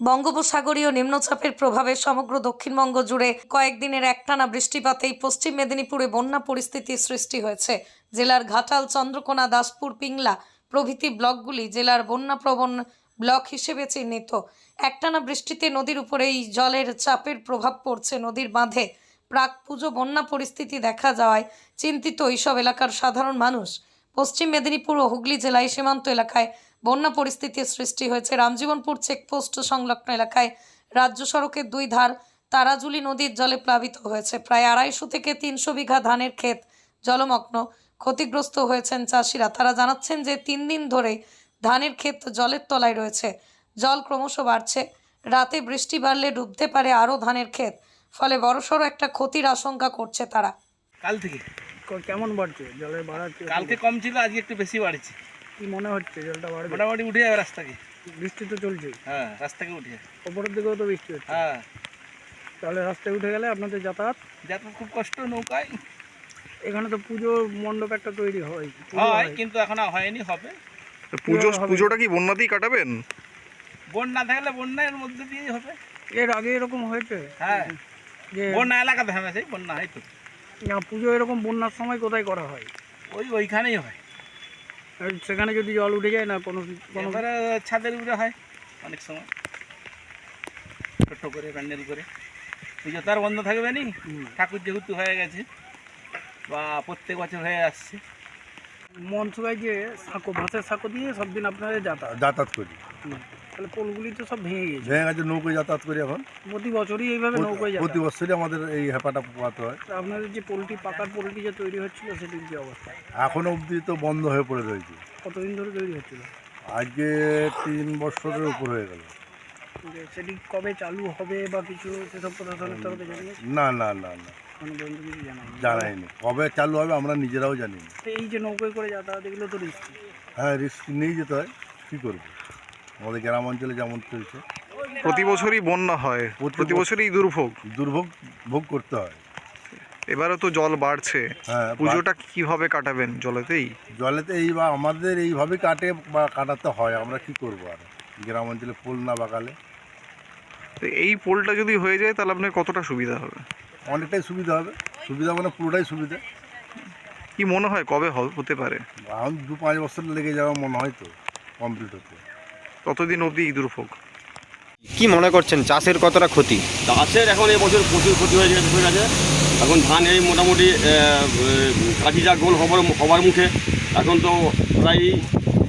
বঙ্গোপসাগরীয় নিম্নচাপের প্রভাবে সমগ্র দক্ষিণবঙ্গ জুড়ে কয়েকদিনের একটানা বৃষ্টিপাতেই পশ্চিম মেদিনীপুরে বন্যা পরিস্থিতির সৃষ্টি হয়েছে। জেলার ঘাটাল, চন্দ্রকোনা, দাসপুর, পিংলা প্রভৃতি ব্লকগুলি জেলার বন্যাপ্রবণ ব্লক হিসেবে চিহ্নিত। একটানা বৃষ্টিতে নদীর উপরে এই জলের চাপের প্রভাব পড়ছে নদীর বাঁধে। প্রাক পুজো বন্যা পরিস্থিতি দেখা যাওয়ায় চিন্তিত এইসব এলাকার সাধারণ মানুষ। পশ্চিম মেদিনীপুর ও হুগলি জেলায় সীমান্ত এলাকায় বন্যা পরিস্থিতির সৃষ্টি হয়েছে। রামজীবনপুর চেকপোস্ট সংলগ্ন এলাকায় রাজ্য সড়কের দুই ধার তারাজুলি নদীর জলে প্লাবিত হয়েছে। প্রায় আড়াইশো থেকে তিনশো বিঘা ধানের ক্ষেত জলমগ্ন ক্ষতিগ্রস্ত হয়েছেন চাষিরা। তারা জানাচ্ছেন যে তিন দিন ধরে ধানের ক্ষেত জলের তলায় রয়েছে। জল ক্রমশ বাড়ছে। রাতে বৃষ্টি বাড়লে ডুবতে পারে আরও ধানের ক্ষেত ফলে বড়সড় একটা ক্ষতির আশঙ্কা করছে তারা। কাল থেকে? কেমন বাড়ছে? জলের বাড়াচ্ছে কালকে কম ছিল আজকে একটু বেশি বাড়ছে। কি মনে হচ্ছে? জলটা বাড়বে? মোটামুটি উঠে যাবে রাস্তাকে। বৃষ্টি তো চলছে। হ্যাঁ রাস্তাকে উঠে যাবে। ওপরের দিকেও তো বৃষ্টি হচ্ছে। হ্যাঁ। তাহলে রাস্তায় উঠে গেলে আপনাদের যাতায়াত? যাতে খুব কষ্ট নৌকায়। এখানে তো পুজো মণ্ডপ একটা তৈরি হয়। হয়। কিন্তু এখন হয়নি হবে। পুজো পুজোটা কি বন্যাতেই কাটাবেন? বন্যা থাকলে বন্যার মধ্যে দিয়েই হবে। এর আগে এরকম হয়েছে? হ্যাঁ। যে বন্যা এলাকাতে হবে সেই বন্যা হয়তো না পুজো এরকম বন্যার সময় কোথায় করা হয়? ওই ওইখানেই হয়। সেখানে যদি জল উঠে যায় না কোনো কোনো এবারে ছাদের উপরে হয় অনেক সময়। ছোট্ট করে প্যান্ডেল করে। পুজো তো আর বন্ধ থাকবে নি? ঠাকুর যেহেতু হয়ে গেছে বা প্রত্যেক বছর হয়ে আসছে। সবাই যে সাঁকো ভাষার সাঁকো দিয়ে সব দিন আপনাদের যাতায়াত। যাতায়াত করি। হুম। তাহলে পোলগুলি তো সব ভেঙে গেছে। ভেঙে গেছে নৌকোয় যাতায়াত করি এখন। প্রতি বছরই এইভাবে নৌকোয় প্রতি বছরই আমাদের এই হেপাটা পোয়াতে হয়। আপনাদের যে পোলট্রি পাকার পোলট্রি যে তৈরি হচ্ছিল সেটির কি অবস্থা? এখনও অবধি তো বন্ধ হয়ে পড়ে রয়েছে। কতদিন ধরে তৈরি হচ্ছিল? আজকে তিন বছরের উপর হয়ে গেল। সেটি কবে চালু হবে বা কিছু সেসব প্রশাসনের তরফে জানিয়েছে না না না না। জানাইনি। কবে চালু হবে আমরা নিজেরাও জানি না এই যে নৌকায় করে যাতায়াত এগুলো তো রিস্কি হ্যাঁ রিস্ক নিয়ে যেতে হয়। কী করব? আমাদের গ্রাম অঞ্চলে যেমন চলছে। প্রতি বছরই বন্যা হয় প্রতি বছরই দুর্ভোগ। দুর্ভোগ ভোগ করতে হয়। এবারও তো জল বাড়ছে। হ্যাঁ পুজোটা কীভাবে কাটাবেন জলেতেই? জলেতে এই বা আমাদের এইভাবে কাটে বা কাটাতে হয় আমরা কি করব আর? গ্রাম অঞ্চলে পোল না বাগালে। তো এই পোলটা যদি হয়ে যায় তাহলে আপনার কতটা সুবিধা হবে? অনেকটাই সুবিধা হবে। সুবিধা মানে পুরোটাই সুবিধা। কি মনে হয় কবে হবে হতে পারে? এখন দু পাঁচ বছর লেগে যাওয়া মনে হয় তো কমপ্লিট হতে। ততদিন অবধি এই দুর্ভোগ কি মনে করছেন চাষের কতটা ক্ষতি? চাষের এখন এবছর প্রচুর ক্ষতি হয়ে গেছে গেছে এখন ধান এই মোটামুটি কাঠি যা গোল হবার হবার মুখে এখন তো প্রায়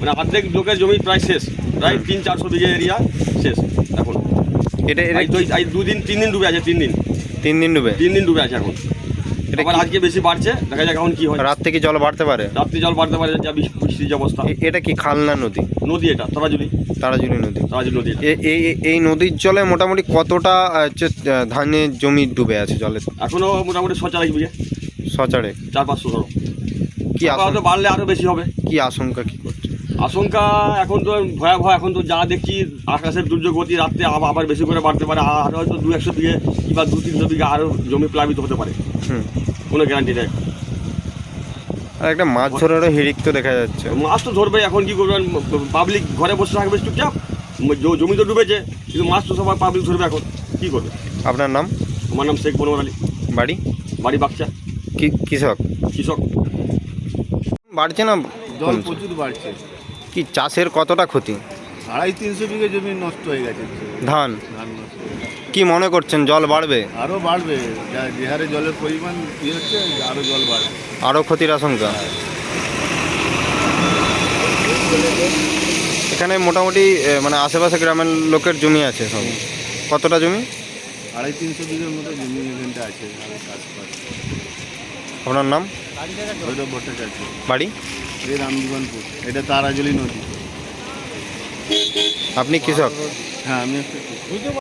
মানে অর্ধেক লোকের জমি প্রায় শেষ। প্রায় তিন চারশো বিঘে এরিয়া শেষ এখন। এটা দুদিন তিন দিন ডুবে আছে তিন দিন। তিন দিন ডুবে? তিন দিন ডুবে আছে এখন। আবার আজকে বেশি বাড়ছে দেখা যাক এখন কি হয়। রাত থেকে জল বাড়তে পারে? রাত্রি জল বাড়তে পারে যা বৃষ্টির অবস্থা। এটা কি খালনা নদী? নদী এটা তারাজুলি। তারাজুলি নদী। তারাজুলি নদী এই এই নদীর জলে মোটামুটি কতটা হচ্ছে, ধানের জমি ডুবে আছে জলে এখনও মোটামুটি ছ চার বিঘে সচারে। চার পাঁচশো ধরো। কি হয়তো বাড়লে আরও বেশি হবে। কি আশঙ্কা কি করছে? আশঙ্কা এখন তো ভয়াবহ এখন তো যা দেখছি আকাশের দুর্যোগতি রাত্রে আবার আবার বেশি করে বাড়তে পারে আর হয়তো দু একশো বিঘে কিংবা দু তিনশো বিঘে আরও জমি প্লাবিত হতে পারে। কোনো গ্যারান্টি নেই। আর একটা মাছ ধরারও হিড়িক তো দেখা যাচ্ছে। মাছ তো ধরবে এখন কি করবেন? পাবলিক ঘরে বসে থাকবে চুপচাপ। জমি তো ডুবেছে কিন্তু মাছ তো সবাই পাবলিক ধরবে এখন। কি করবে? আপনার নাম? আমার নাম শেখ মনোয়ার আলী। বাড়ি? বাড়ি বাচ্চা কি কৃষক? কৃষক। বাড়ছে না জল প্রচুর বাড়ছে। কি চাষের কতটা ক্ষতি? আড়াই তিনশো বিঘে জমি নষ্ট হয়ে গেছে। ধান? ধান কি মনে করছেন জল বাড়বে? আরও বাড়বে। যা যে হারে জলের পরিমাণ ইয়ে হচ্ছে আরও জল বাড়বে। আরও ক্ষতির আশঙ্কা? এখানে মোটামুটি এ, মানে আশেপাশে গ্রামের লোকের জমি আছে সব। কতটা জমি? আড়াই তিনশো বিঘের মতো জমি এখানটা আছে করি আপনার নাম? ভৈরব ভট্টাচার্য। বাড়ি? এই রামজীবনপুর এটা তারাজলি নদী। আপনি কৃষক? হ্যাঁ আমি একটা